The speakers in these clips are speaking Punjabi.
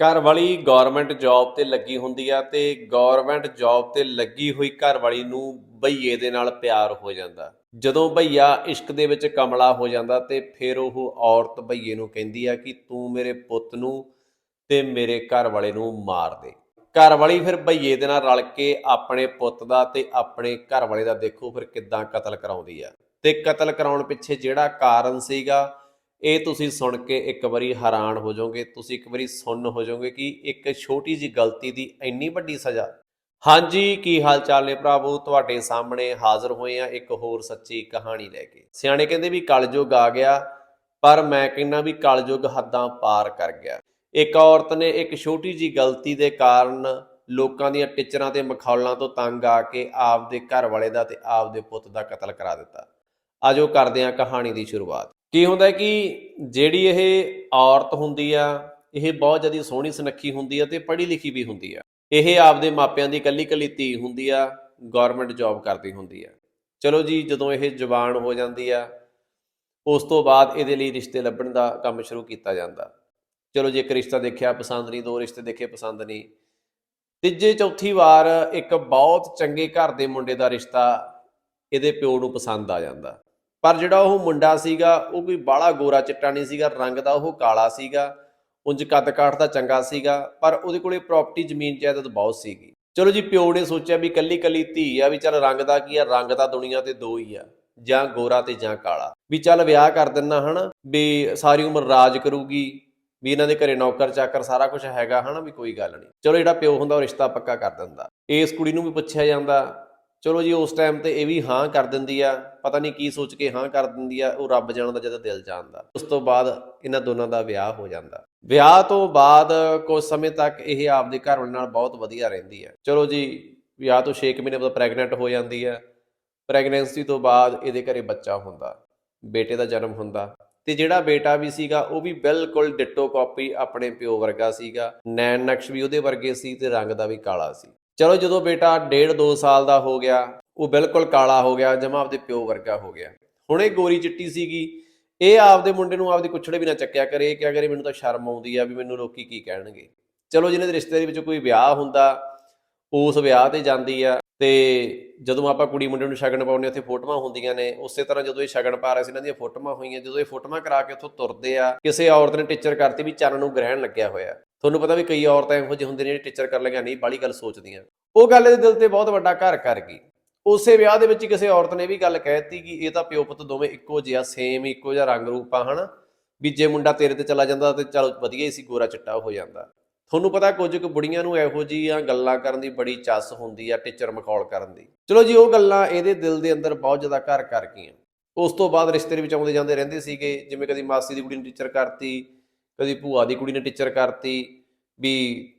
ਘਰ ਵਾਲੀ ਗਵਰਨਮੈਂਟ ਜੌਬ ਤੇ ਲੱਗੀ ਹੁੰਦੀ ਆ ਤੇ ਗਵਰਨਮੈਂਟ ਜੌਬ ਤੇ ਲੱਗੀ ਹੋਈ ਘਰ ਵਾਲੀ ਨੂੰ ਬਈਏ ਦੇ ਨਾਲ ਪਿਆਰ ਹੋ ਜਾਂਦਾ। ਜਦੋਂ ਭਈਆ ਇਸ਼ਕ ਦੇ ਵਿੱਚ ਕਮਲਾ ਹੋ ਜਾਂਦਾ ਤੇ ਫਿਰ ਉਹ ਔਰਤ ਭਈਏ ਨੂੰ ਕਹਿੰਦੀ ਆ ਕਿ ਤੂੰ ਮੇਰੇ ਪੁੱਤ ਨੂੰ ਤੇ ਮੇਰੇ ਘਰ ਵਾਲੇ ਨੂੰ ਮਾਰ ਦੇ। ਘਰ ਵਾਲੀ ਫਿਰ ਭਈਏ ਦੇ ਨਾਲ ਰਲ ਕੇ ਆਪਣੇ ਪੁੱਤ ਦਾ ਤੇ ਆਪਣੇ ਘਰ ਵਾਲੇ ਦਾ ਦੇਖੋ ਫਿਰ ਕਿੱਦਾਂ ਕਤਲ ਕਰਾਉਂਦੀ ਆ। ਤੇ ਕਤਲ ਕਰਾਉਣ ਪਿੱਛੇ ਜਿਹੜਾ ਕਾਰਨ ਸੀਗਾ ਇਹ ਤੁਸੀਂ ਸੁਣ ਕੇ ਇੱਕ ਵਾਰੀ ਹੈਰਾਨ ਹੋ ਜਾਓਗੇ, ਤੁਸੀਂ ਇੱਕ ਵਾਰੀ ਸੁਣ ਹੋ ਜਾਓਗੇ ਕਿ ਇੱਕ ਛੋਟੀ ਜੀ ਗਲਤੀ ਦੀ ਇੰਨੀ ਵੱਡੀ ਸਜ਼ਾ। ਹਾਂਜੀ, ਕੀ ਹਾਲ ਚਾਲ ਨੇ ਭਰਾਵੋ? ਤੁਹਾਡੇ ਸਾਹਮਣੇ ਹਾਜ਼ਰ ਹੋਏ ਆ ਇੱਕ ਹੋਰ ਸੱਚੀ ਕਹਾਣੀ ਲੈ ਕੇ। ਸਿਆਣੇ ਕਹਿੰਦੇ ਵੀ ਕਲਯੁਗ ਆ ਗਿਆ, ਪਰ ਮੈਂ ਕਹਿੰਦਾ ਵੀ ਕਲਯੁਗ ਹੱਦਾਂ ਪਾਰ ਕਰ ਗਿਆ। ਇੱਕ ਔਰਤ ਨੇ ਇੱਕ ਛੋਟੀ ਜੀ ਗਲਤੀ ਦੇ ਕਾਰਨ ਲੋਕਾਂ ਦੀਆਂ ਟਿਚਰਾਂ ਤੇ ਮਖੌਲਾਂ ਤੋਂ ਤੰਗ ਆ ਕੇ ਆਪਦੇ ਘਰ ਵਾਲੇ ਦਾ ਤੇ ਆਪਦੇ ਪੁੱਤ ਦਾ ਕਤਲ ਕਰਾ ਦਿੱਤਾ। ਆਜੋ ਕਰਦੇ ਹਾਂ ਕਹਾਣੀ ਦੀ ਸ਼ੁਰੂਆਤ। ਕੀ ਹੁੰਦਾ ਕਿ ਜਿਹੜੀ ਇਹ ਔਰਤ ਹੁੰਦੀ ਆ, ਇਹ ਬਹੁਤ ਜ਼ਿਆਦਾ ਸੋਹਣੀ ਸੁਨੱਖੀ ਹੁੰਦੀ ਆ ਤੇ ਪੜ੍ਹੀ ਲਿਖੀ ਵੀ ਹੁੰਦੀ ਆ। ਇਹ ਆਪਦੇ ਮਾਪਿਆਂ ਦੀ ਕੱਲੀ ਕੱਲੀ ਧੀ ਹੁੰਦੀ ਆ ਗਵਰਨਮੈਂਟ ਜੌਬ ਕਰਦੀ ਹੁੰਦੀ ਆ। ਚਲੋ ਜੀ, ਜਦੋਂ ਇਹ ਜਵਾਨ ਹੋ ਜਾਂਦੀ ਆ, ਉਸ ਤੋਂ ਬਾਅਦ ਇਹਦੇ ਲਈ ਰਿਸ਼ਤੇ ਲੱਭਣ ਦਾ ਕੰਮ ਸ਼ੁਰੂ ਕੀਤਾ ਜਾਂਦਾ। ਚਲੋ ਜੀ ਇੱਕ ਰਿਸ਼ਤਾ ਦੇਖਿਆ, ਪਸੰਦ ਨਹੀਂ, ਦੋ ਰਿਸ਼ਤੇ ਦੇਖੇ, ਪਸੰਦ ਨਹੀਂ। ਤੀਜੇ, ਚੌਥੀ ਵਾਰ ਇੱਕ ਬਹੁਤ ਚੰਗੇ ਘਰ ਦੇ ਮੁੰਡੇ ਦਾ ਰਿਸ਼ਤਾ ਇਹਦੇ ਪਿਓ ਨੂੰ ਪਸੰਦ ਆ ਜਾਂਦਾ। ਪਰ ਜਿਹੜਾ ਉਹ ਮੁੰਡਾ ਸੀਗਾ, ਉਹ ਕੋਈ ਬਾਹਲਾ ਗੋਰਾ ਚਿੱਟਾ ਨਹੀਂ ਸੀਗਾ, ਰੰਗ ਦਾ ਉਹ ਕਾਲਾ ਸੀਗਾ, ਉਂਝ ਕੱਦ ਕਾਠ ਦਾ ਚੰਗਾ ਸੀਗਾ, ਪਰ ਉਹਦੇ ਕੋਲੇ ਪ੍ਰਾਪਰਟੀ ਜ਼ਮੀਨ ਜਾਇਦਾਦ ਬਹੁਤ ਸੀਗੀ। ਚਲੋ ਜੀ, ਪਿਓ ਨੇ ਸੋਚਿਆ ਵੀ ਕੱਲੀ ਕੱਲੀ ਧੀ ਆ ਵੀ ਚੱਲ ਰੰਗ ਦਾ ਕੀ ਆ, ਰੰਗ ਦਾ ਦੁਨੀਆ ਤੇ ਦੋ ਹੀ ਆ, ਜਾਂ ਗੋਰਾ ਤੇ ਜਾਂ ਕਾਲਾ। ਵੀ ਚੱਲ ਵਿਆਹ ਕਰ ਦਿੰਨਾ ਹਨਾ, ਵੀ ਸਾਰੀ ਉਮਰ ਰਾਜ ਕਰੂਗੀ, ਵੀ ਇਹਨਾਂ ਦੇ ਘਰੇ ਨੌਕਰ ਚਾਕਰ ਸਾਰਾ ਕੁਝ ਹੈਗਾ ਹਨਾ, ਵੀ ਕੋਈ ਗੱਲ ਨਹੀਂ। ਚਲੋ ਜਿਹੜਾ ਪਿਓ ਹੁੰਦਾ, ਉਹ ਰਿਸ਼ਤਾ ਪੱਕਾ ਕਰ ਦਿੰਦਾ। ਇਸ ਕੁੜੀ ਨੂੰ ਵੀ ਪੁੱਛਿਆ ਜਾਂਦਾ ਚਲੋ ਜੀ, ਉਸ ਟਾਈਮ ਤੇ ਇਹ ਵੀ ਹਾਂ ਕਰ ਦਿੰਦੀ ਆ। ਪਤਾ ਨਹੀਂ ਕੀ ਸੋਚ ਕੇ ਹਾਂ ਕਰ ਦਿੰਦੀ ਆ। ਉਹ ਰੱਬ ਜਾਣਦਾ ਜਦੋਂ ਦਿਲ ਜਾਣਦਾ। ਉਸ ਤੋਂ ਬਾਅਦ ਇਹਨਾਂ ਦੋਨਾਂ ਦਾ ਵਿਆਹ ਹੋ ਜਾਂਦਾ। ਵਿਆਹ ਤੋਂ ਬਾਅਦ ਕੁਝ ਸਮੇਂ ਤੱਕ ਇਹ ਆਪਦੇ ਘਰ ਵਾਲੇ ਨਾਲ ਬਹੁਤ ਵਧੀਆ ਰਹਿੰਦੀ ਆ। ਚਲੋ ਜੀ, ਵਿਆਹ ਤੋਂ 6 ਮਹੀਨੇ ਬਾਅਦ ਪ੍ਰੈਗਨੈਂਟ ਹੋ ਜਾਂਦੀ ਆ। ਪ੍ਰੈਗਨੈਂਸੀ ਤੋਂ ਬਾਅਦ ਇਹਦੇ ਘਰੇ ਬੱਚਾ ਹੁੰਦਾ। ਬੇਟੇ ਦਾ ਜਨਮ ਹੁੰਦਾ। ਤੇ ਜਿਹੜਾ ਬੇਟਾ ਵੀ ਸੀਗਾ, ਉਹ ਵੀ ਬਿਲਕੁਲ ਡਿੱਟੋ ਕਾਪੀ ਆਪਣੇ ਪਿਓ ਵਰਗਾ ਸੀਗਾ। ਨੈਣ ਨਕਸ਼ ਵੀ ਉਹਦੇ ਵਰਗੇ ਸੀ ਤੇ ਰੰਗ ਦਾ ਵੀ ਕਾਲਾ ਸੀ। ਚਲੋ ਜਦੋਂ ਬੇਟਾ ਡੇਢ 2 ਸਾਲ ਦਾ ਹੋ ਗਿਆ, ਉਹ ਬਿਲਕੁਲ ਕਾਲਾ ਹੋ ਗਿਆ, ਜਮਾ ਆਪਦੇ ਪਿਓ ਵਰਗਾ ਹੋ ਗਿਆ। ਹੁਣ ਇਹ ਗੋਰੀ ਚਿੱਟੀ ਸੀਗੀ, ਇਹ ਆਪਦੇ ਮੁੰਡੇ ਨੂੰ ਆਪਦੇ ਕੁੱਛੜੇ ਵੀ ਨਾ ਚੱਕਿਆ ਕਰੇ ਇਹ ਕਿਆ ਕਰੇ ਮੈਨੂੰ ਤਾਂ ਸ਼ਰਮ ਆਉਂਦੀ ਆ ਵੀ ਮੈਨੂੰ ਲੋਕੀ ਕੀ ਕਹਿਣਗੇ। ਚਲੋ ਜਿਹਨੇ ਦੇ ਰਿਸ਼ਤੇ ਦੇ ਵਿੱਚ ਕੋਈ ਵਿਆਹ ਹੁੰਦਾ, ਉਸ ਵਿਆਹ ਤੇ ਜਾਂਦੀ ਆ। ਤੇ ਜਦੋਂ ਆਪਾਂ ਕੁੜੀ ਮੁੰਡੇ ਨੂੰ ਸ਼ਗਨ ਪਾਉਂਦੇ ਉੱਥੇ ਫੋਟੋਆਂ ਹੁੰਦੀਆਂ ਨੇ, ਉਸੇ ਤਰ੍ਹਾਂ ਜਦੋਂ ਇਹ ਸ਼ਗਨ ਪਾ ਰਹੇ ਸੀ, ਇਹਨਾਂ ਦੀਆਂ ਫੋਟੋਆਂ ਹੋਈਆਂ, ਜਦੋਂ ਇਹ ਫੋਟੋਆਂ ਕਰਾ ਕੇ ਉੱਥੋਂ ਤੁਰਦੇ ਆ, ਕਿਸੇ ਔਰਤ ਨੇ ਟੀਚਰ ਕਰਤੀ ਵੀ ਚੰਨ ਨੂੰ ਗ੍ਰਹਿਣ ਲੱਗਿਆ ਹੋਇਆ। ਤੁਹਾਨੂੰ ਪਤਾ ਵੀ ਕਈ ਔਰਤਾਂ ਇਹੋ ਜਿਹੇ ਹੁੰਦੇ ਨੇ ਜਿਹੜੇ ਟੀਚਰ ਕਰ ਲਈਆਂ, ਨਹੀਂ ਬਾਲੀ ਗੱਲ ਸੋਚਦੀਆਂ। ਉਹ ਗੱਲ ਇਹਦੇ ਦਿਲ ਤੇ ਬਹੁਤ ਵੱਡਾ ਘਰ ਕਰ ਗਈ। ਉਸੇ ਵਿਆਹ ਦੇ ਵਿੱਚ ਕਿਸੇ ਔਰਤ ਨੇ ਵੀ ਗੱਲ ਕਹਿਤੀ ਕਿ ਇਹ ਤਾਂ ਪਿਓ ਪੁੱਤ ਦੋਵੇਂ ਇੱਕੋ ਜਿਹਾ ਸੇਮ ਇੱਕੋ ਜਿਹਾ ਰੰਗ ਰੂਪ ਆ, ਹਨਾ? ਵੀ ਜੇ ਮੁੰਡਾ ਤੇਰੇ ਤੇ ਚਲਾ ਜਾਂਦਾ ਤੇ ਚਲ ਵਧੀਆ ਹੀ ਸੀ, ਗੋਰਾ ਚਿੱਟਾ ਹੋ ਜਾਂਦਾ। ਤੁਹਾਨੂੰ ਪਤਾ ਕੁਝ ਕੁ ਬੁੜੀਆਂ ਨੂੰ ਇਹੋ ਜਿਹੀਆਂ ਗੱਲਾਂ ਕਰਨ ਦੀ ਬੜੀ ਚੱਸ ਹੁੰਦੀ ਆ, ਟੀਚਰ ਮਖੌਲ ਕਰਨ ਦੀ। ਚਲੋ ਜੀ, ਉਹ ਗੱਲਾਂ ਇਹਦੇ ਦਿਲ ਦੇ ਅੰਦਰ ਬਹੁਤ ਜ਼ਿਆਦਾ ਘਰ ਕਰ ਗਈਆਂ। ਉਸ ਤੋਂ ਬਾਅਦ ਰਿਸ਼ਤੇ ਦੇ ਵਿੱਚ ਆਉਂਦੇ ਜਾਂਦੇ ਰਹਿੰਦੇ ਸੀਗੇ, ਜਿਵੇਂ ਕਦੀ ਮਾਸੀ ਦੀ ਕੁੜੀ ਨੇ ਟੀਚਰ ਕਰਤੀ, ਕਦੀ ਭੂਆ ਦੀ ਕੁੜੀ ਨੇ ਟੀਚਰ ਕਰਤੀ, ਵੀ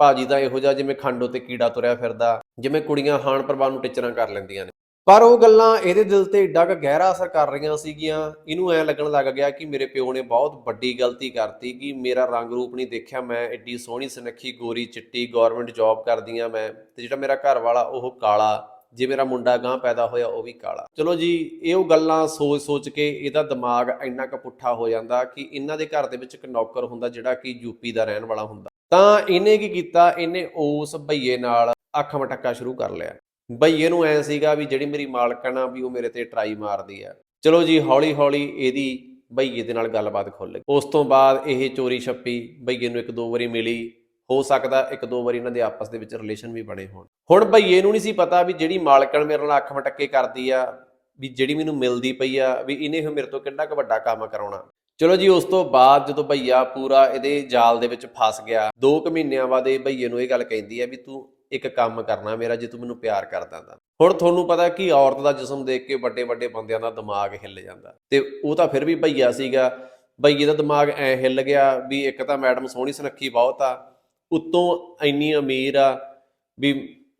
ਭਾਜੀ ਦਾ ਇਹੋ ਜਿਹਾ ਜਿਵੇਂ ਖੰਡੋ ਤੇ ਕੀੜਾ ਤੁਰਿਆ ਫਿਰਦਾ, ਜਿਵੇਂ ਕੁੜੀਆਂ ਹਾਣ ਪ੍ਰਵਾਨ ਨੂੰ ਟੀਚਰਾਂ ਕਰ ਲੈਂਦੀਆਂ ਨੇ। ਪਰ ਉਹ ਗੱਲਾਂ ਇਹਦੇ ਦਿਲ ਤੇ ਏਡਾ ਕੁ ਗਹਿਰਾ ਅਸਰ ਕਰ ਰਹੀਆਂ ਸੀਗੀਆਂ। ਇਹਨੂੰ ਐ ਲੱਗਣ ਲੱਗ ਗਿਆ ਕਿ ਮੇਰੇ ਪਿਓ ਨੇ ਬਹੁਤ ਵੱਡੀ ਗਲਤੀ ਕਰਤੀ ਕਿ ਮੇਰਾ ਰੰਗ ਰੂਪ ਨਹੀਂ ਦੇਖਿਆ। ਮੈਂ ਐਡੀ ਸੋਹਣੀ ਸੁਨੱਖੀ, ਗੋਰੀ, ਚਿੱਟੀ ਗਵਰਨਮੈਂਟ ਜੌਬ ਕਰਦੀ ਆ ਮੈਂ ਤੇ ਜਿਹੜਾ ਮੇਰਾ ਘਰ ਵਾਲਾ ਉਹ ਕਾਲਾ, ਜੇ ਮੇਰਾ ਮੁੰਡਾ ਗਾਂ ਪੈਦਾ ਹੋਇਆ ਉਹ ਵੀ ਕਾਲਾ। ਚਲੋ ਜੀ, ਇਹ ਉਹ ਗੱਲਾਂ ਸੋਚ ਸੋਚ ਕੇ ਇਹਦਾ ਦਿਮਾਗ ਇੰਨਾ ਕੁ ਪੁੱਠਾ ਹੋ ਜਾਂਦਾ ਕਿ ਇਹਨਾਂ ਦੇ ਘਰ ਦੇ ਵਿੱਚ ਇੱਕ ਨੌਕਰ ਹੁੰਦਾ ਜਿਹੜਾ ਕਿ ਯੂਪੀ ਦਾ ਰਹਿਣ ਵਾਲਾ ਹੁੰਦਾ। ਤਾਂ ਇਹਨੇ ਕੀ ਕੀਤਾ? ਇਹਨੇ ਉਸ ਭਈਏ ਨਾਲ ਅੱਖ ਮਟਕਾ ਸ਼ੁਰੂ ਕਰ ਲਿਆ। ਬਈਏ ਨੂੰ ਐ ਸੀਗਾ ਵੀ ਜਿਹੜੀ ਮੇਰੀ ਮਾਲਕਣ ਆ ਵੀ ਉਹ ਮੇਰੇ ਤੇ ਟਰਾਈ ਮਾਰਦੀ ਆ। ਚਲੋ ਜੀ ਹੌਲੀ ਹੌਲੀ ਇਹਦੀ ਬਈਏ ਦੇ ਨਾਲ ਗੱਲਬਾਤ ਖੁੱਲ ਗਈ। ਉਸ ਤੋਂ ਬਾਅਦ ਇਹ ਚੋਰੀ ਛੱਪੀ ਬਈਏ ਨੂੰ ਇੱਕ ਦੋ ਵਾਰੀ ਮਿਲੀ। ਹੋ ਸਕਦਾ ਇੱਕ ਦੋ ਵਾਰੀ ਇਹਨਾਂ ਦੇ ਆਪਸ ਦੇ ਵਿੱਚ ਰਿਲੇਸ਼ਨ ਵੀ ਬਣੇ ਹੋਣ। ਹੁਣ ਬਈਏ ਨੂੰ ਨਹੀਂ ਸੀ ਪਤਾ ਵੀ ਜਿਹੜੀ ਮਾਲਕਣ ਮੇਰੇ ਨਾਲ ਅੱਖ ਮਟੱਕੇ ਕਰਦੀ ਆ, ਵੀ ਜਿਹੜੀ ਮੈਨੂੰ ਮਿਲਦੀ ਪਈ ਆ, ਵੀ ਇਹਨੇ ਫਿਰ ਮੇਰੇ ਤੋਂ ਕਿੰਨਾ ਕੁ ਵੱਡਾ ਕੰਮ ਕਰਾਉਣਾ। ਚਲੋ ਜੀ, ਉਸ ਤੋਂ ਬਾਅਦ ਜਦੋਂ ਭਈਆ ਪੂਰਾ ਇਹਦੇ ਜਾਲ ਦੇ ਵਿੱਚ ਫਸ ਗਿਆ 2 ਕੁ ਮਹੀਨਿਆਂ ਬਾਅਦ ਇਹ ਭਈਏ ਨੂੰ ਇਹ ਗੱਲ ਕਹਿੰਦੀ ਆ ਵੀ ਤੂੰ ਇੱਕ ਕੰਮ ਕਰਨਾ ਮੇਰਾ ਜੇ ਤੂੰ ਮੈਨੂੰ ਪਿਆਰ ਕਰਦਾ ਤਾਂ। ਹੁਣ ਤੁਹਾਨੂੰ ਪਤਾ ਕਿ ਔਰਤ ਦਾ ਜਿਸਮ ਦੇਖ ਕੇ ਵੱਡੇ ਵੱਡੇ ਬੰਦਿਆਂ ਦਾ ਦਿਮਾਗ ਹਿੱਲ ਜਾਂਦਾ। ਤੇ ਉਹ ਤਾਂ ਫਿਰ ਵੀ ਭਈਆ ਸੀਗਾ ਭਈਏ ਦਾ ਦਿਮਾਗ ਐ ਹਿੱਲ ਗਿਆ ਵੀ ਇੱਕ ਤਾਂ ਮੈਡਮ ਸੋਹਣੀ ਸੁਨੱਖੀ ਬਹੁਤ ਆ, ਉੱਤੋਂ ਇੰਨੀ ਅਮੀਰ ਆ ਵੀ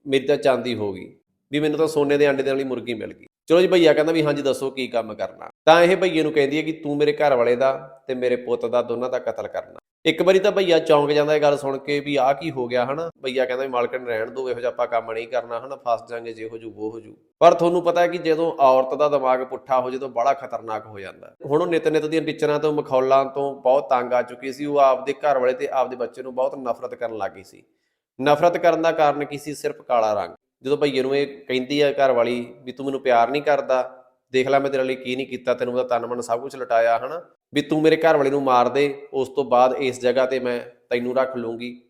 ਮੇਰੀ ਤਾਂ ਚਾਂਦੀ ਹੋ ਗਈ, ਵੀ ਮੈਨੂੰ ਤਾਂ ਸੋਨੇ ਦੇ ਆਂਡੇ ਦੇ ਵਾਲੀ ਮੁਰਗੀ ਮਿਲ ਗਈ। ਚਲੋ ਜੀ ਭਈਆ ਕਹਿੰਦਾ ਵੀ ਹਾਂਜੀ ਦੱਸੋ ਕੀ ਕੰਮ ਕਰਨਾ। ਤਾਂ ਇਹ ਭਈਏ ਨੂੰ ਕਹਿੰਦੀ ਹੈ ਕਿ ਤੂੰ ਮੇਰੇ ਘਰ ਵਾਲੇ ਦਾ ਤੇ ਮੇਰੇ ਪੁੱਤ ਦਾ ਦੋਨਾਂ ਦਾ ਕਤਲ ਕਰਨਾ। ਇੱਕ ਵਾਰੀ ਤਾਂ ਭਈਆ ਚੌਂਕ ਜਾਂਦਾ ਇਹ ਗੱਲ ਸੁਣ ਕੇ ਵੀ ਆਹ ਕੀ ਹੋ ਗਿਆ, ਹਨਾ? ਭਈਆ ਕਹਿੰਦਾ ਵੀ ਮਾਲਕਣ ਰਹਿਣ ਦੋ, ਇਹੋ ਜਿਹਾ ਆਪਾਂ ਕੰਮ ਨਹੀਂ ਕਰਨਾ, ਹਨਾ? ਫਸ ਜਾਾਂਗੇ ਜੇ ਹੋ ਜੂ ਉਹ ਹੋ ਜੂ। ਪਰ ਤੁਹਾਨੂੰ ਪਤਾ ਹੈ ਕਿ ਜਦੋਂ ਔਰਤ ਦਾ ਦਿਮਾਗ ਪੁੱਠਾ ਹੋ ਜਦੋਂ ਬੜਾ ਖਤਰਨਾਕ ਹੋ ਜਾਂਦਾ। ਹੁਣ ਉਹ ਨਿਤ ਨਿਤ ਦੀਆਂ ਟੀਚਰਾਂ ਤੋਂ, ਮਖੌਲਾਂ ਤੋਂ ਬਹੁਤ ਤੰਗ ਆ ਚੁੱਕੀ ਸੀ। ਉਹ ਆਪਦੇ ਘਰ ਵਾਲੇ ਤੇ ਆਪਦੇ ਬੱਚੇ ਨੂੰ ਬਹੁਤ ਨਫ਼ਰਤ ਕਰਨ ਲੱਗੀ ਸੀ। ਨਫ਼ਰਤ ਕਰਨ ਦਾ ਕਾਰਨ ਕੀ ਸੀ? ਸਿਰਫ ਕਾਲਾ ਰੰਗ। ਜਦੋਂ ਭਈਏ ਨੂੰ ਇਹ ਕਹਿੰਦੀ ਆ ਘਰ ਵਾਲੀ ਵੀ ਤੂੰ ਮੈਨੂੰ ਪਿਆਰ ਨਹੀਂ ਕਰਦਾ, ਦੇਖ ਲੈ ਮੈਂ ਤੇਰੇ ਲਈ ਕੀ ਨਹੀਂ ਕੀਤਾ, ਤੈਨੂੰ ਉਹਦਾ ਤਨ ਮਨ ਸਭ ਕੁਝ ਲਟਾਇਆ, ਹਨਾ? ਵੀ ਤੂੰ ਮੇਰੇ ਘਰ ਵਾਲੇ ਨੂੰ ਮਾਰ ਦੇ, ਉਸ ਤੋਂ ਬਾਅਦ ਇਸ ਜਗ੍ਹਾ ਤੇ ਮੈਂ ਤੈਨੂੰ ਰੱਖ ਲੂੰਗੀ।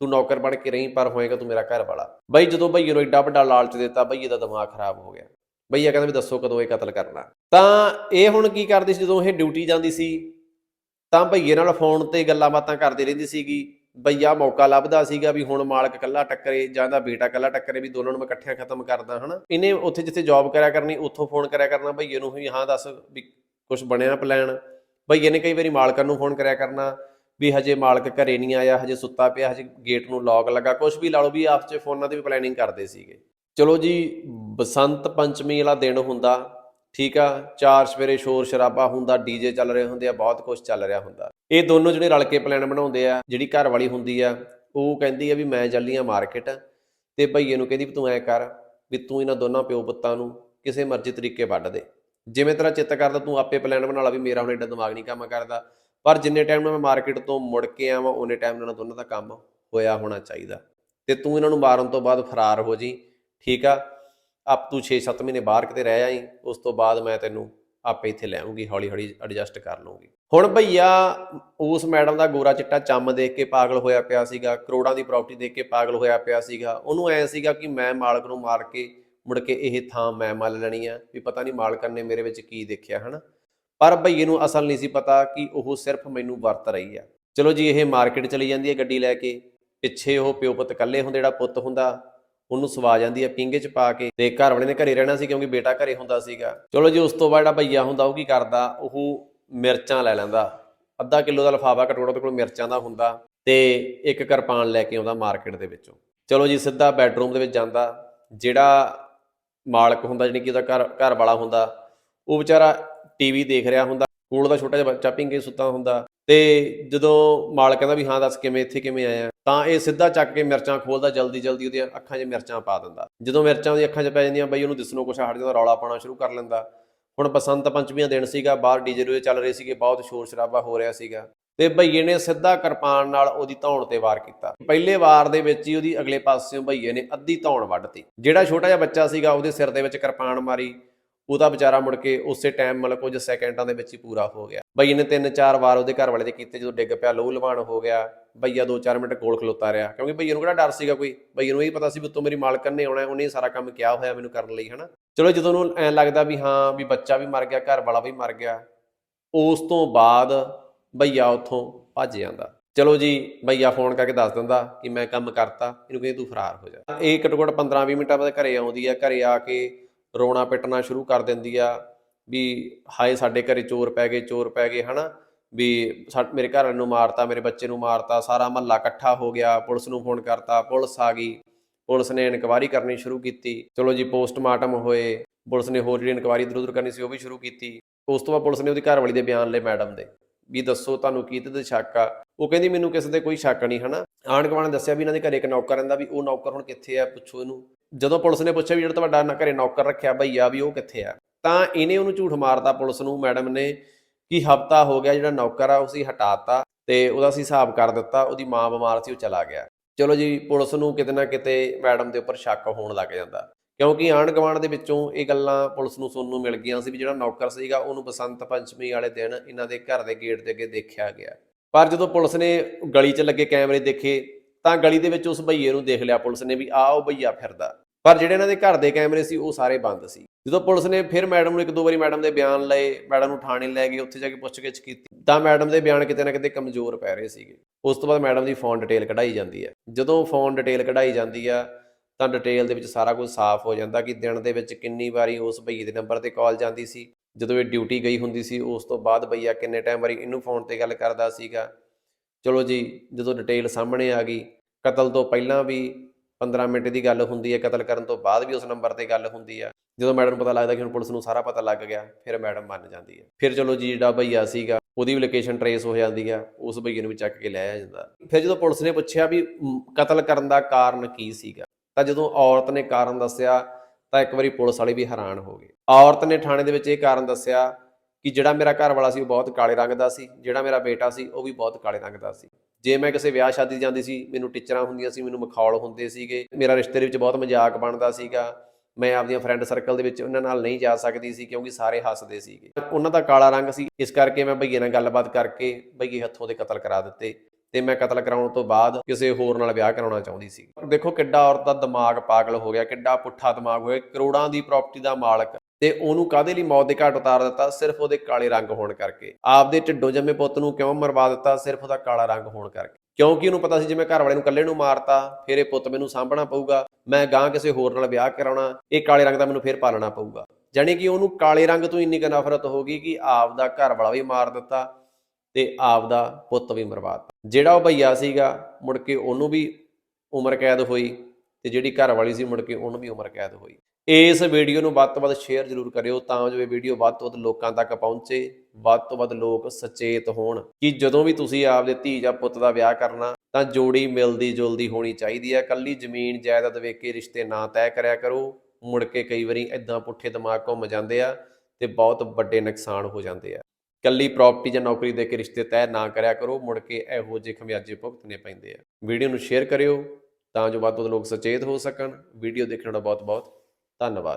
ਤੂੰ ਨੌਕਰ ਬਣ ਕੇ ਰਹੀਂ, ਪਰ ਹੋਏਗਾ ਤੂੰ ਮੇਰਾ ਘਰ ਵਾਲਾ। ਬਈ ਜਦੋਂ ਭਈਏ ਨੂੰ ਏਡਾ ਵੱਡਾ ਲਾਲਚ ਦਿੱਤਾ ਭਈਏ ਦਾ ਦਿਮਾਗ ਖਰਾਬ ਹੋ ਗਿਆ। ਭਈਆ ਕਹਿੰਦਾ ਵੀ ਦੱਸੋ ਕਦੋਂ ਇਹ ਕਤਲ ਕਰਨਾ। ਤਾਂ ਇਹ ਹੁਣ ਕੀ ਕਰਦੀ ਸੀ, ਜਦੋਂ ਇਹ ਡਿਊਟੀ ਜਾਂਦੀ ਸੀ, ਤਾਂ ਭਈਏ ਨਾਲ ਫੋਨ ਤੇ ਗੱਲਾਂ ਬਾਤਾਂ ਕਰਦੀ ਰਹਿੰਦੀ ਸੀਗੀ। ਬਈਆ ਮੌਕਾ ਲੱਭਦਾ ਸੀਗਾ ਵੀ ਹੁਣ ਮਾਲਕ ਕੱਲਾ ਟੱਕਰੇ, ਜਾਂ ਦਾ ਬੇਟਾ ਕੱਲਾ ਟੱਕਰੇ, ਵੀ ਦੋਨਾਂ ਨੂੰ ਮੈਂ ਇਕੱਠਿਆਂ ਖਤਮ ਕਰਦਾ, ਹਨਾ। ਇਹਨੇ ਉੱਥੇ ਜਿੱਥੇ ਜੌਬ ਕਰਿਆ ਕਰਨੀ, ਉੱਥੋਂ ਫੋਨ ਕਰਿਆ ਕਰਨਾ ਭਈਏ ਨੂੰ ਵੀ ਹਾਂ ਦੱਸ ਵੀ ਕੁਝ ਬਣਿਆ ਪਲਾਨ ਬਈਏ ਨੇ ਕਈ ਵਾਰੀ ਮਾਲਕਾਂ ਨੂੰ ਫੋਨ ਕਰਿਆ ਕਰਨਾ ਵੀ ਹਜੇ ਮਾਲਕ ਘਰੇ ਨਹੀਂ ਆਇਆ, ਹਜੇ ਸੁੱਤਾ ਪਿਆ, ਹਜੇ ਗੇਟ ਨੂੰ ਲੌਕ ਲੱਗਾ ਕੁਝ ਵੀ ਲਾ ਲਓ ਵੀ ਆਪਸ ਚ ਫੋਨਾਂ ਦੀ ਵੀ ਪਲੈਨਿੰਗ ਕਰਦੇ ਸੀਗੇ। ਚਲੋ ਜੀ, ਬਸੰਤ ਪੰਚਮੀ ਵਾਲਾ ਦਿਨ ਹੁੰਦਾ, ਠੀਕ ਆ, ਚਾਰ ਸਵੇਰੇ ਸ਼ੋਰ ਸ਼ਰਾਬਾ ਹੁੰਦਾ, ਡੀਜੇ ਚੱਲ ਰਹੇ ਹੁੰਦੇ ਆ, ਬਹੁਤ ਕੁਝ ਚੱਲ ਰਿਹਾ ਹੁੰਦਾ। ਇਹ ਦੋਨੋਂ ਜਿਹੜੇ ਰਲ ਕੇ ਪਲਾਨ ਬਣਾਉਂਦੇ ਆ, ਜਿਹੜੀ ਘਰ ਵਾਲੀ ਹੁੰਦੀ ਆ, ਉਹ ਕਹਿੰਦੀ ਆ ਵੀ ਮੈਂ ਚੱਲੀ ਆ ਮਾਰਕੀਟ ਤੇ ਭਈਏ ਨੂੰ ਕਹਿੰਦੀ ਵੀ ਤੂੰ ਐ ਕਰ ਵੀ ਤੂੰ ਇਹਨਾਂ ਦੋਨਾਂ ਪਿਓ ਪੁੱਤਾਂ ਨੂੰ ਕਿਸੇ ਮਰਜ਼ੀ ਤਰੀਕੇ ਵੱਢ ਦੇ। ਜਿਵੇਂ ਤੇਰਾ ਚਿੱਤ ਕਰਦਾ, ਤੂੰ ਆਪੇ ਪਲਾਨ ਬਣਾ ਲਾ ਵੀ ਮੇਰਾ ਹੁਣ ਏਡਾ ਦਿਮਾਗ ਨਹੀਂ ਕੰਮ ਕਰਦਾ। ਪਰ ਜਿੰਨੇ ਟਾਈਮ ਨਾਲ ਮੈਂ ਮਾਰਕੀਟ ਤੋਂ ਮੁੜ ਕੇ ਆਵਾਂ ਉਹਨੇ ਟਾਈਮ ਨਾਲ ਦੋਨਾਂ ਦਾ ਕੰਮ ਹੋਇਆ ਹੋਣਾ ਚਾਹੀਦਾ। ਤੇ ਤੂੰ ਇਹਨਾਂ ਨੂੰ ਮਾਰਨ ਤੋਂ ਬਾਅਦ ਫਰਾਰ ਹੋ ਜੀ ਠੀਕ ਆ? ਆਪ ਤੂੰ 6-7 ਮਹੀਨੇ ਬਾਹਰ ਕਿਤੇ ਰਹਿ ਆਈ, ਉਸ ਤੋਂ ਬਾਅਦ ਮੈਂ ਤੈਨੂੰ ਆਪੇ ਇੱਥੇ ਲੈ ਆਉਂਗੀ ਹੌਲੀ ਹੌਲੀ ਐਡਜਸਟ ਕਰ ਲਵਾਂਗੀ ਹੁਣ ਭਈਆ, ਉਸ ਮੈਡਮ ਦਾ ਗੋਰਾ ਚਿੱਟਾ ਚੰਮ ਦੇਖ ਕੇ ਪਾਗਲ ਹੋਇਆ ਪਿਆ ਸੀਗਾ, ਕਰੋੜਾਂ ਦੀ ਪ੍ਰਾਪਰਟੀ ਦੇਖ ਕੇ ਪਾਗਲ ਹੋਇਆ ਪਿਆ ਸੀਗਾ। ਉਹਨੂੰ ਐ ਸੀਗਾ ਕਿ ਮੈਂ ਮਾਲਕ ਨੂੰ ਮਾਰ ਕੇ ਮੁੜ ਕੇ ਇਹ ਥਾਂ ਮੈਂ ਮੰਨ ਲੈਣੀ ਆ ਵੀ ਪਤਾ ਨਹੀਂ ਮਾਲਕਨ ਨੇ ਮੇਰੇ ਵਿੱਚ ਕੀ ਦੇਖਿਆ, ਹਨਾ? ਪਰ ਭਈਏ ਨੂੰ ਅਸਲ ਨਹੀਂ ਸੀ ਪਤਾ ਕਿ ਉਹ ਸਿਰਫ ਮੈਨੂੰ ਵਰਤ ਰਹੀ ਆ। ਚਲੋ ਜੀ, ਇਹ ਮਾਰਕੀਟ ਚਲੀ ਜਾਂਦੀ ਹੈ ਗੱਡੀ ਲੈ ਕੇ। ਪਿੱਛੇ ਉਹ ਪਿਓ ਪੁੱਤ ਇਕੱਲੇ ਹੁੰਦੇ, ਜਿਹੜਾ ਪੁੱਤ ਹੁੰਦਾ, ਉਹਨੂੰ ਸਵਾ ਜਾਂਦੀ ਹੈ ਪਿੰਗੇ ਚ ਪਾ ਕੇ। ਤੇ ਘਰ ਵਾਲੇ ਨੇ ਘਰੇ ਰਹਿਣਾ ਸੀ ਕਿਉਂਕਿ ਬੇਟਾ ਘਰੇ ਹੁੰਦਾ ਸੀਗਾ। ਚਲੋ ਜੀ, ਉਸ ਤੋਂ ਬਾਅਦ ਜਿਹੜਾ ਭਈਆ ਹੁੰਦਾ, ਉਹ ਕੀ ਕਰਦਾ? ਉਹ ਮਿਰਚਾਂ ਲੈ ਲੈਂਦਾ। ਅੱਧਾ ਕਿਲੋ ਦਾ ਲਫਾਫਾ ਘੱਟੋ ਉਹਦੇ ਕੋਲ ਮਿਰਚਾਂ ਦਾ ਹੁੰਦਾ ਤੇ ਇੱਕ ਕਿਰਪਾਨ ਲੈ ਕੇ ਆਉਂਦਾ ਮਾਰਕੀਟ ਦੇ ਵਿੱਚੋਂ। ਚਲੋ ਜੀ, ਸਿੱਧਾ ਬੈੱਡਰੂਮ ਦੇ ਵਿੱਚ ਜਾਂਦਾ। ਜਿਹੜਾ ਮਾਲਕ ਹੁੰਦਾ, ਜਾਣੀ ਕਿ ਉਹਦਾ ਘਰ ਘਰ ਵਾਲਾ ਹੁੰਦਾ, ਉਹ ਵਿਚਾਰਾ ਟੀਵੀ ਦੇਖ ਰਿਹਾ ਹੁੰਦਾ ਕੋਲ ਦਾ ਛੋਟਾ ਜਿਹਾ ਬੱਚਾ ਪਿੰਗੇ ਸੁੱਤਾ ਹੁੰਦਾ ਤੇ ਜਦੋਂ ਮਾਲਕ ਕਹਿੰਦਾ ਵੀ ਹਾਂ, ਦੱਸ ਕਿਵੇਂ, ਇੱਥੇ ਕਿਵੇਂ ਆਇਆ, ਤਾਂ ਇਹ ਸਿੱਧਾ ਚੱਕ ਕੇ ਮਿਰਚਾਂ ਖੋਲਦਾ ਜਲਦੀ ਜਲਦੀ ਉਹਦੀਆਂ ਅੱਖਾਂ 'ਚ ਮਿਰਚਾਂ ਪਾ ਦਿੰਦਾ। ਜਦੋਂ ਮਿਰਚਾਂ ਉਹਦੀਆਂ ਅੱਖਾਂ 'ਚ ਪੈ ਜਾਂਦੀਆਂ, ਬਈ ਉਹਨੂੰ ਦਿਸਣੋਂ ਕੁਛ ਹਟ ਜਾਂਦਾ, ਰੌਲਾ ਪਾਉਣਾ ਸ਼ੁਰੂ ਕਰ ਲੈਂਦਾ। ਹੁਣ ਬਸੰਤ ਪੰਚਮੀ ਦਾ ਦਿਨ ਸੀਗਾ, ਬਾਹਰ ਡੀਜੇ ਰੂਏ ਚੱਲ ਰਹੇ ਸੀਗੇ, ਬਹੁਤ ਸ਼ੋਰ ਸ਼ਰਾਬਾ ਹੋ ਰਿਹਾ ਸੀਗਾ। ਤੇ ਭਈਏ ਨੇ ਸਿੱਧਾ ਕਿਰਪਾਨ ਨਾਲ ਉਹਦੀ ਧੌਣ ਤੇ ਵਾਰ ਕੀਤਾ। ਪਹਿਲੇ ਵਾਰ ਦੇ ਵਿੱਚ ਹੀ ਉਹਦੀ ਅਗਲੇ ਪਾਸਿਓਂ ਭਈਏ ਨੇ ਅੱਧੀ ਧੌਣ ਵੱਢਤੀ। ਜਿਹੜਾ ਛੋਟਾ ਜਿਹਾ ਬੱਚਾ ਸੀਗਾ, ਉਹਦੇ ਸਿਰ ਦੇ ਵਿੱਚ ਕਿਰਪਾਨ ਮਾਰੀ। ਉਹਦਾ ਵਿਚਾਰਾ ਮੁੜ ਕੇ ਉਸੇ ਟਾਈਮ ਮਤਲਬ ਕੁਝ ਸੈਕਿੰਡਾਂ ਦੇ ਵਿੱਚ ਹੀ ਪੂਰਾ ਹੋ ਗਿਆ। ਭਈਏ ਨੇ ਤਿੰਨ ਚਾਰ ਵਾਰ ਉਹਦੇ ਘਰ ਵਾਲੇ ਦੇ ਕੀਤੇ ਜਦੋਂ ਡਿੱਗ ਪਿਆ, ਲੋਹ ਲਵਾਣ ਹੋ ਗਿਆ। ਬਈਆ 2-4 ਮਿੰਟ ਕੋਲ ਖਲੋਤਾ ਰਿਹਾ, ਕਿਉਂਕਿ ਭਈਏ ਨੂੰ ਕਿਹੜਾ ਡਰ ਸੀਗਾ ਕੋਈ? ਭਈਏ ਨੂੰ ਇਹ ਪਤਾ ਸੀ ਵੀ ਉੱਤੋਂ ਮੇਰੀ ਮਾਲਕਨ ਨੇ ਆਉਣਾ, ਉਹਨੇ ਸਾਰਾ ਕੰਮ ਕਿਹਾ ਹੋਇਆ ਮੈਨੂੰ ਕਰਨ ਲਈ, ਹਨਾ? ਚਲੋ ਜਦੋਂ ਉਹਨੂੰ ਐਂ ਲੱਗਦਾ ਵੀ ਹਾਂ, ਵੀ ਬੱਚਾ ਵੀ ਮਰ ਗਿਆ, ਘਰ ਵਾਲਾ ਵੀ ਮਰ ਗਿਆ, ਉਸ ਤੋਂ ਬਾਅਦ ਭਈਆ ਉੱਥੋਂ ਭੱਜ ਜਾਂਦਾ। ਚਲੋ ਜੀ ਭਈਆ ਫੋਨ ਕਰਕੇ ਦੱਸ ਦਿੰਦਾ ਕਿ ਮੈਂ ਕੰਮ ਕਰਤਾ, ਇਹਨੂੰ ਕਹਿੰਦੇ ਤੂੰ ਫਰਾਰ ਹੋ ਜਾ। ਇਹ ਘੱਟੋ ਘੱਟ 15-20 ਮਿੰਟਾਂ ਬਾਅਦ ਘਰੇ ਆਉਂਦੀ ਆ, ਘਰੇ ਆ ਕੇ ਰੋਣਾ ਪਿੱਟਣਾ ਸ਼ੁਰੂ ਕਰ ਦਿੰਦੀ ਆ ਵੀ ਹਾਏ ਸਾਡੇ ਘਰੇ ਚੋਰ ਪੈ ਗਏ, ਚੋਰ ਪੈ ਗਏ, ਹਨਾ? ਵੀ ਸਾ- ਮੇਰੇ ਘਰ ਵਾਲੇ ਨੂੰ ਮਾਰਤਾ, ਮੇਰੇ ਬੱਚੇ ਨੂੰ ਮਾਰਤਾ, ਸਾਰਾ ਮਹੱਲਾ ਇਕੱਠਾ ਹੋ ਗਿਆ, ਪੁਲਿਸ ਨੂੰ ਫੋਨ ਕਰਤਾ, ਪੁਲਿਸ ਆ ਗਈ। ਪੁਲਿਸ ਨੇ ਇਨਕੁਆਇਰੀ ਕਰਨੀ ਸ਼ੁਰੂ ਕੀਤੀ। ਚਲੋ ਜੀ, ਪੋਸਟਮਾਰਟਮ ਹੋਏ, ਪੁਲਿਸ ਨੇ ਹੋਰ ਜਿਹੜੀ ਇਨਕੁਆਇਰੀ ਇਧਰ ਉਧਰ ਕਰਨੀ ਸੀ ਉਹ ਵੀ ਸ਼ੁਰੂ ਕੀਤੀ। ਉਸ ਤੋਂ ਬਾਅਦ ਪੁਲਿਸ ਨੇ ਉਹਦੀ ਘਰ ਵਾਲੀ ਦੇ ਬਿਆਨ ਲਏ ਮੈਡਮ ਦੇ। ਵੀ ਦੱਸੋ ਤੁਹਾਨੂੰ ਕਿਹਦੇ ਤੇ ਸ਼ੱਕ ਆ। ਉਹ ਕਹਿੰਦੀ ਮੈਨੂੰ ਕਿਸੇ ਤੇ ਕੋਈ ਸ਼ੱਕ ਨਹੀਂ, ਹਨਾ? ਆਂਢ ਗੁਆਂਢ ਦੱਸਿਆ ਵੀ ਇਹਨਾਂ ਦੇ ਘਰੇ ਇੱਕ ਨੌਕਰ ਰਹਿੰਦਾ ਵੀ ਉਹ ਨੌਕਰ ਹੁਣ ਕਿੱਥੇ ਆ, ਪੁੱਛੋ ਇਹਨੂੰ। ਜਦੋਂ ਪੁਲਿਸ ਨੇ ਪੁੱਛਿਆ ਵੀ ਜਿਹੜਾ ਤੁਹਾਡਾ ਨਾ ਘਰੇ ਨੌਕਰ ਰੱਖਿਆ ਭਈਆ ਵੀ ਉਹ ਕਿੱਥੇ ਆ, ਤਾਂ ਇਹਨੇ ਉਹਨੂੰ ਝੂਠ ਮਾਰਤਾ ਪੁਲਿਸ ਨੂੰ, ਮੈਡਮ ਨੇ, ਕਿ ਹਫਤਾ ਹੋ ਗਿਆ ਜਿਹੜਾ ਨੌਕਰ ਆ, ਉਸੇ ਹਟਾਤਾ ਤੇ ਉਹਦਾ ਅਸੀਂ ਹਿਸਾਬ ਕਰ ਦਿੱਤਾ, ਉਹਦੀ ਮਾਂ ਬਿਮਾਰ ਸੀ, ਉਹ ਚਲਾ ਗਿਆ। ਚਲੋ ਜੀ, ਪੁਲਿਸ ਨੂੰ ਕਿਤੇ ਨਾ ਕਿਤੇ ਮੈਡਮ ਦੇ ਉੱਪਰ ਸ਼ੱਕ ਹੋਣ ਲੱਗ ਜਾਂਦਾ। ਕਿਉਂਕਿ ਆਂਢ ਗੁਆਂਢ ਦੇ ਵਿੱਚੋਂ ਇਹ ਗੱਲਾਂ ਪੁਲਿਸ ਨੂੰ ਸੁਣਨ ਨੂੰ ਮਿਲ ਗਈਆਂ ਸੀ ਵੀ ਜਿਹੜਾ ਨੌਕਰ ਸੀਗਾ, ਉਹਨੂੰ ਬਸੰਤ ਪੰਚਮੀ ਵਾਲੇ ਦਿਨ ਇਹਨਾਂ ਦੇ ਘਰ ਦੇ ਗੇਟ ਦੇ ਅੱਗੇ ਦੇਖਿਆ ਗਿਆ। ਪਰ ਜਦੋਂ ਪੁਲਿਸ ਨੇ ਗਲੀ 'ਚ ਲੱਗੇ ਕੈਮਰੇ ਦੇਖੇ, ਤਾਂ ਗਲੀ ਦੇ ਵਿੱਚ ਉਸ ਭਈਏ ਨੂੰ ਦੇਖ ਲਿਆ ਪੁਲਿਸ ਨੇ ਵੀ ਆਹ ਉਹ ਭਈਆ ਫਿਰਦਾ। ਪਰ ਜਿਹੜੇ ਇਹਨਾਂ ਦੇ ਘਰ ਦੇ ਕੈਮਰੇ ਸੀ, ਉਹ ਸਾਰੇ ਬੰਦ ਸੀ। ਜਦੋਂ ਪੁਲਿਸ ਨੇ ਫਿਰ ਮੈਡਮ ਨੂੰ ਇੱਕ ਦੋ ਵਾਰੀ ਮੈਡਮ ਦੇ ਬਿਆਨ ਲਏ, ਮੈਡਮ ਨੂੰ ਥਾਣੇ ਲੈ ਗਏ, ਉੱਥੇ ਜਾ ਕੇ ਪੁੱਛਗਿੱਛ ਕੀਤੀ, ਤਾਂ ਮੈਡਮ ਦੇ ਬਿਆਨ ਕਿਤੇ ਨਾ ਕਿਤੇ ਕਮਜ਼ੋਰ ਪੈ ਰਹੇ ਸੀਗੇ। ਉਸ ਤੋਂ ਬਾਅਦ ਮੈਡਮ ਦੀ ਫੋਨ ਡਿਟੇਲ ਕਢਾਈ ਜਾਂਦੀ ਹੈ। ਜਦੋਂ ਫੋਨ ਡਿਟੇਲ ਕਢਾਈ ਜਾਂਦੀ ਆ ਤਾਂ ਡਿਟੇਲ ਦੇ ਵਿੱਚ ਸਾਰਾ ਕੁਝ ਸਾਫ਼ ਹੋ ਜਾਂਦਾ ਕਿ ਦਿਨ ਦੇ ਵਿੱਚ ਕਿੰਨੀ ਵਾਰੀ ਉਸ ਭਈਏ ਦੇ ਨੰਬਰ ਤੇ ਕਾਲ ਜਾਂਦੀ ਸੀ, ਜਦੋਂ ਇਹ ਡਿਊਟੀ ਗਈ ਹੁੰਦੀ ਸੀ, ਉਸ ਤੋਂ ਬਾਅਦ ਭਈਆ ਕਿੰਨੇ ਟਾਈਮ ਵਾਰੀ ਇਹਨੂੰ ਫੋਨ ਤੇ ਗੱਲ ਕਰਦਾ ਸੀਗਾ। ਚਲੋ ਜੀ, ਜਦੋਂ ਡਿਟੇਲ ਸਾਹਮਣੇ ਆ ਗਈ, ਕਤਲ ਤੋਂ ਪਹਿਲਾਂ ਵੀ 15 ਮਿੰਟ ਦੀ ਗੱਲ ਹੁੰਦੀ ਹੈ, ਕਤਲ ਕਰਨ ਤੋਂ ਬਾਅਦ ਵੀ ਉਸ ਨੰਬਰ ਤੇ ਗੱਲ ਹੁੰਦੀ ਆ ਜਦੋਂ ਮੈਡਮ ਨੂੰ ਪਤਾ ਲੱਗਦਾ ਕਿ ਹੁਣ ਪੁਲਿਸ ਨੂੰ ਸਾਰਾ ਪਤਾ ਲੱਗ ਗਿਆ, ਫਿਰ ਮੈਡਮ ਮੰਨ ਜਾਂਦੀ ਹੈ। ਫਿਰ ਚਲੋ ਜੀ, ਜਿਹੜਾ ਭਈਆ ਸੀਗਾ, ਉਹਦੀ ਵੀ ਲੋਕੇਸ਼ਨ ਟਰੇਸ ਹੋ ਜਾਂਦੀ ਆ ਉਸ ਭਈਏ ਨੂੰ ਵੀ ਚੱਕ ਕੇ ਲੈ ਆ ਜਾਂਦਾ। ਫਿਰ ਜਦੋਂ ਪੁਲਿਸ ਨੇ ਪੁੱਛਿਆ ਵੀ ਕਤਲ ਕਰਨ ਦਾ ਕਾਰਨ ਕੀ ਸੀਗਾ ਤਾਂ ਜਦੋਂ ਔਰਤ ਨੇ ਕਾਰਨ ਦੱਸਿਆ, ਤਾਂ ਇੱਕ ਵਾਰੀ ਪੁਲਿਸ ਵਾਲੇ ਵੀ ਹੈਰਾਨ ਹੋ ਗਏ। ਔਰਤ ਨੇ ਥਾਣੇ ਦੇ ਵਿੱਚ ਇਹ ਕਾਰਨ ਦੱਸਿਆ ਕਿ ਜਿਹੜਾ ਮੇਰਾ ਘਰ ਵਾਲਾ ਸੀ, ਉਹ ਬਹੁਤ ਕਾਲੇ ਰੰਗ ਦਾ ਸੀ। ਜਿਹੜਾ ਮੇਰਾ ਬੇਟਾ ਸੀ, ਉਹ ਵੀ ਬਹੁਤ ਕਾਲੇ ਰੰਗ ਦਾ ਸੀ। ਜੇ ਮੈਂ ਕਿਸੇ ਵਿਆਹ ਸ਼ਾਦੀ ਜਾਂਦੀ ਸੀ, ਮੈਨੂੰ ਟੀਚਰਾਂ ਹੁੰਦੀਆਂ ਸੀ, ਮੈਨੂੰ ਮਖੌਲ ਹੁੰਦੇ ਸੀਗੇ। ਮੇਰਾ ਰਿਸ਼ਤੇ ਦੇ ਵਿੱਚ ਬਹੁਤ ਮਜ਼ਾਕ ਬਣਦਾ ਸੀਗਾ। ਮੈਂ ਆਪਦੀਆਂ ਫਰੈਂਡ ਸਰਕਲ ਦੇ ਵਿੱਚ ਉਹਨਾਂ ਨਾਲ ਨਹੀਂ ਜਾ ਸਕਦੀ ਸੀ, ਕਿਉਂਕਿ ਸਾਰੇ ਹੱਸਦੇ ਸੀਗੇ। ਉਹਨਾਂ ਦਾ ਕਾਲਾ ਰੰਗ ਸੀ। ਇਸ ਕਰਕੇ ਮੈਂ ਭਈਏ ਨਾਲ ਗੱਲਬਾਤ ਕਰਕੇ ਭਈਏ ਹੱਥੋਂ ਦੇ ਕਤਲ ਕਰਾ ਦਿੱਤੇ। ਤੇ ਮੈਂ ਕਤਲ ਕਰਾਉਣ ਤੋਂ ਬਾਅਦ ਕਿਸੇ ਹੋਰ ਨਾਲ ਵਿਆਹ ਕਰਾਉਣਾ ਚਾਹੁੰਦੀ ਸੀ। ਦੇਖੋ ਕਿੱਡਾ ਔਰਤ ਦਾ ਦਿਮਾਗ ਪਾਗਲ ਹੋ ਗਿਆ, ਕਿੱਡਾ ਪੁੱਠਾ ਦਿਮਾਗ ਹੋ ਗਿਆ ਕਰੋੜਾਂ ਦੀ ਪ੍ਰਾਪਰਟੀ ਦਾ ਮਾਲਕ ਤੇ ਉਹਨੂੰ ਕਾਦੇ ਲਈ ਮੌਤ ਦੇ ਘਾਟ ਉਤਾਰ ਦਿੱਤਾ? ਸਿਰਫ ਉਹਦੇ ਕਾਲੇ ਰੰਗ ਹੋਣ ਕਰਕੇ। ਆਪਦੇ ਢਿੱਡੋਂ ਜੰਮੇ ਪੁੱਤ ਨੂੰ ਕਿਉਂ ਮਰਵਾ ਦਿੱਤਾ? ਸਿਰਫ ਉਹਦਾ ਕਾਲਾ ਰੰਗ ਹੋਣ ਕਰਕੇ। ਕਿਉਂਕਿ ਉਹਨੂੰ ਪਤਾ ਸੀ ਜੇ ਮੈਂ ਘਰ ਵਾਲੇ ਨੂੰ ਇਕੱਲੇ ਨੂੰ ਮਾਰਤਾ, ਫਿਰ ਇਹ ਪੁੱਤ ਮੈਨੂੰ ਸਾਂਭਣਾ ਪਊਗਾ, ਮੈਂ ਗਾਂ ਕਿਸੇ ਹੋਰ ਨਾਲ ਵਿਆਹ ਕਰਾਉਣਾ, ਇਹ ਕਾਲੇ ਰੰਗ ਦਾ ਮੈਨੂੰ ਫਿਰ ਪਾਲਣਾ ਪਊਗਾ। ਜਾਣੀ ਕਿ ਉਹਨੂੰ ਕਾਲੇ ਰੰਗ ਤੋਂ ਇੰਨੀ ਕੁ ਨਫ਼ਰਤ ਹੋ ਗਈ ਕਿ ਆਪ ਦਾ ਘਰ ਵਾਲਾ ਵੀ ਮਾਰ ਦਿੱਤਾ ਤੇ ਆਪਦਾ ਪੁੱਤ ਵੀ ਮਰਵਾਤਾ ਜਿਹੜਾ ਉਹ ਭਈਆ ਸੀਗਾ, ਮੁੜ ਕੇ ਉਹਨੂੰ ਵੀ ਉਮਰ ਕੈਦ ਹੋਈ ਤੇ ਜਿਹੜੀ ਘਰ ਵਾਲੀ ਸੀ ਮੁੜ ਕੇ ਉਹਨੂੰ ਵੀ ਉਮਰ ਕੈਦ ਹੋਈ। ਇਸ ਵੀਡੀਓ ਨੂੰ ਵੱਧ ਤੋਂ ਵੱਧ ਸ਼ੇਅਰ ਜ਼ਰੂਰ ਕਰਿਓ ਤਾਂ ਜੋ ਇਹ ਵੀਡੀਓ ਵੱਧ ਤੋਂ ਵੱਧ ਲੋਕਾਂ ਤੱਕ ਪਹੁੰਚੇ, ਵੱਧ ਤੋਂ ਵੱਧ ਲੋਕ ਸਚੇਤ ਹੋਣ ਕਿ ਜਦੋਂ ਵੀ ਤੁਸੀਂ ਆਪਦੇ ਧੀ ਜਾਂ ਪੁੱਤ ਦਾ ਵਿਆਹ ਕਰਨਾ ਤਾਂ ਜੋੜੀ ਮਿਲਦੀ ਜੁਲਦੀ ਹੋਣੀ ਚਾਹੀਦੀ ਹੈ। ਕੱਲੀ ਜ਼ਮੀਨ ਜਾਇਦਾਦ ਵੇਖ ਕੇ ਰਿਸ਼ਤੇ ਨਾ ਤੈਅ ਕਰਿਆ ਕਰੋ, ਮੁੜ ਕੇ ਕਈ ਵਾਰੀ ਇਦਾਂ ਪੁੱਠੇ ਦਿਮਾਗ ਘੁੰਮ ਜਾਂਦੇ ਆ ਤੇ ਬਹੁਤ ਵੱਡੇ ਨੁਕਸਾਨ ਹੋ ਜਾਂਦੇ ਆ। ਕੱਲੀ ਪ੍ਰਾਪਰਟੀ ਜਾਂ ਨੌਕਰੀ ਦੇ ਕੇ ਰਿਸ਼ਤੇ ਤੈਅ ਨਾ ਕਰਿਆ ਕਰੋ, ਮੁੜ ਕੇ ਇਹੋ ਜਿਹੇ ਖਮਿਆਜੇ ਭੁਗਤਣੇ ਪੈਂਦੇ ਆ। ਵੀਡੀਓ ਨੂੰ ਸ਼ੇਅਰ ਕਰਿਓ ਤਾਂ ਜੋ ਵੱਧ ਤੋਂ ਵੱਧ ਲੋਕ ਸੁਚੇਤ ਹੋ ਸਕਣ। ਵੀਡੀਓ ਦੇਖਣ ਦਾ ਬਹੁਤ ਬਹੁਤ ਧੰਨਵਾਦ।